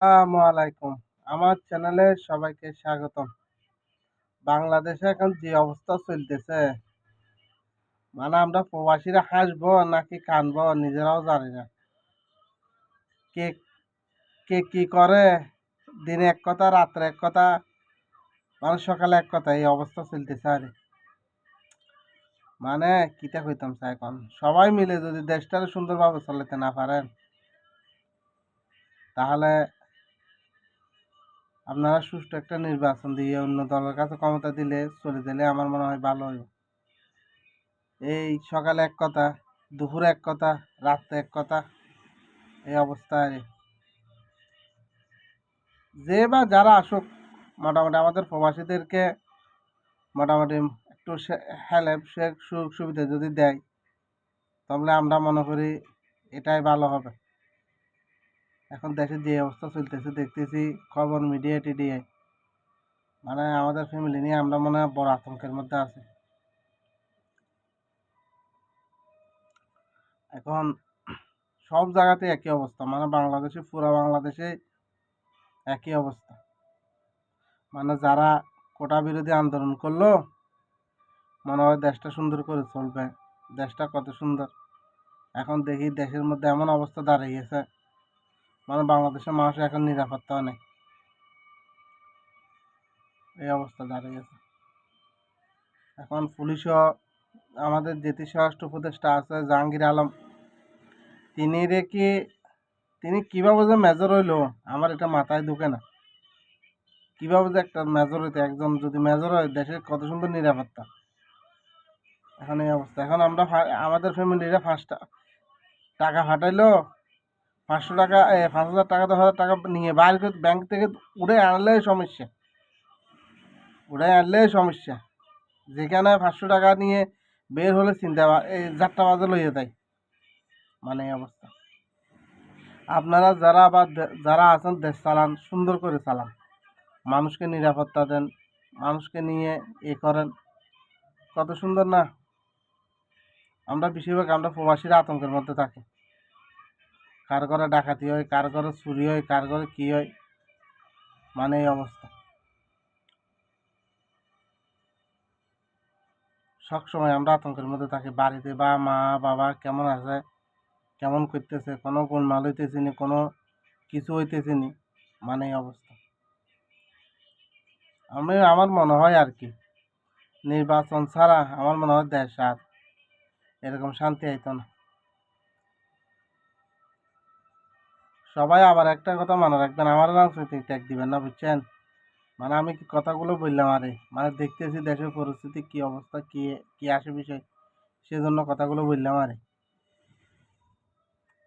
আলাইকুম। আমার চ্যানেলে সবাইকে স্বাগতম। বাংলাদেশে এখন যে অবস্থা চলতেছে মানে আমরা প্রবাসীরা হাসবো নাকি কানবো নিজেরাও জানি না। কে কে কি করে, দিনে এক কথা, রাত্রে এক কথা মানে সকালে এক কথা, এই অবস্থা চলতেছে আরে। মানে কিটা কইতাম স্যার এখন? সবাই মিলে যদি দেশটারে সুন্দরভাবে চালাতে না পারেন, তাহলে আপনারা সুষ্ঠু একটা নির্বাচন দিয়ে অন্য দলের কাছে ক্ষমতা দিলে, চলে দিলে আমার মনে হয় ভালো এই সকালে এক কথা, দুপুরে এক কথা, রাত্রে এক কথা, এই অবস্থায়। যে বা যারা আসুক, মোটামুটি আমাদের প্রবাসীদেরকে মোটামুটি একটু হেল্প সুযোগ সুবিধা যদি দেয়, তাহলে আমরা মনে করি এটাই ভালো হবে। এখন দেশের যে অবস্থা চলতেছে, দেখতেছি খবর মিডিয়া টিডিয়ায়। মানে আমাদের ফ্যামিলি নিয়ে আমরা মনে হয় বড় আতঙ্কের মধ্যে আছি। এখন সব জায়গাতে একই অবস্থা মানে বাংলাদেশে, পুরো বাংলাদেশে একই অবস্থা। মানে যারা কোটা বিরোধী আন্দোলন করল, মনে হয় দেশটা সুন্দর করে চলবে, দেশটা কত সুন্দর। এখন দেখি দেশের মধ্যে এমন অবস্থা দাঁড়িয়েছে মানে বাংলাদেশের মানুষের এখন নিরাপত্তাও নেই। এই অবস্থা দাঁড়িয়েছে এখন পুলিশও, আমাদের জেতি স্বরাষ্ট্র উপদেষ্টা আছে জাহাঙ্গীর আলম। তিনি রেখে তিনি কীভাবে যে মেজর হইল, আমার এটা মাথায় ঢুকে না। কীভাবে যে একটা মেজর হইতে, একজন যদি মেজর হয়, দেশের কত সুন্দর নিরাপত্তা। এখন এই অবস্থা। এখন আমরা, আমাদের ফ্যামিলিরা ফার্স্ট টাকা ফাটাইলো পাঁচশো টাকা পাঁচ হাজার টাকা, দশ হাজার টাকা নিয়ে বাইরে ব্যাংক থেকে উড়ে আনলে সমস্যা। উড়ে আনলে সমস্যা। যেখানে পাঁচশো টাকা নিয়ে বের হলে চিন্তা এই যাত্রা বাজে লইয়ে দেয় মানে অবস্থা। আপনারা যারা বা, যারা আছেন, দেশ চালান, সুন্দর করে চালান। মানুষকে নিরাপত্তা দেন, মানুষকে নিয়ে এ করেন। কত সুন্দর না? আমরা বেশিরভাগ আমরা প্রবাসীরা আতঙ্কের মধ্যে থাকি। কার ঘরে ডাকাতি হয়, কার ঘরে চুরি হয়, কার ঘরে কী হয়? মানে এই অবস্থা। সবসময় আমরা আতঙ্কের মধ্যে থাকি। বাড়িতে বা মা, বাবা কেমন আছে? কেমন করতেছে? কোনো গোলমাল হইতেছে নি, কোনো কিছু হইতেছে নি মানে এই অবস্থা। আমি, আমার মনে হয় আর কি, নির্বাচন ছাড়া আমার মনে হয় দেশ আর এরকম শান্তি আইতো না। সবাই আবার একটা কথা মনে রাখবেন আমার রাজনৈতিক ট্যাগ দিবেন না, বুঝছেন? মানে আমি কি কথাগুলো বললাম আরে? মানে দেখতেছি দেশের পরিস্থিতি, কি অবস্থা, কি কি আসে বিষয়? সেজন্য কথাগুলো বললাম আরে।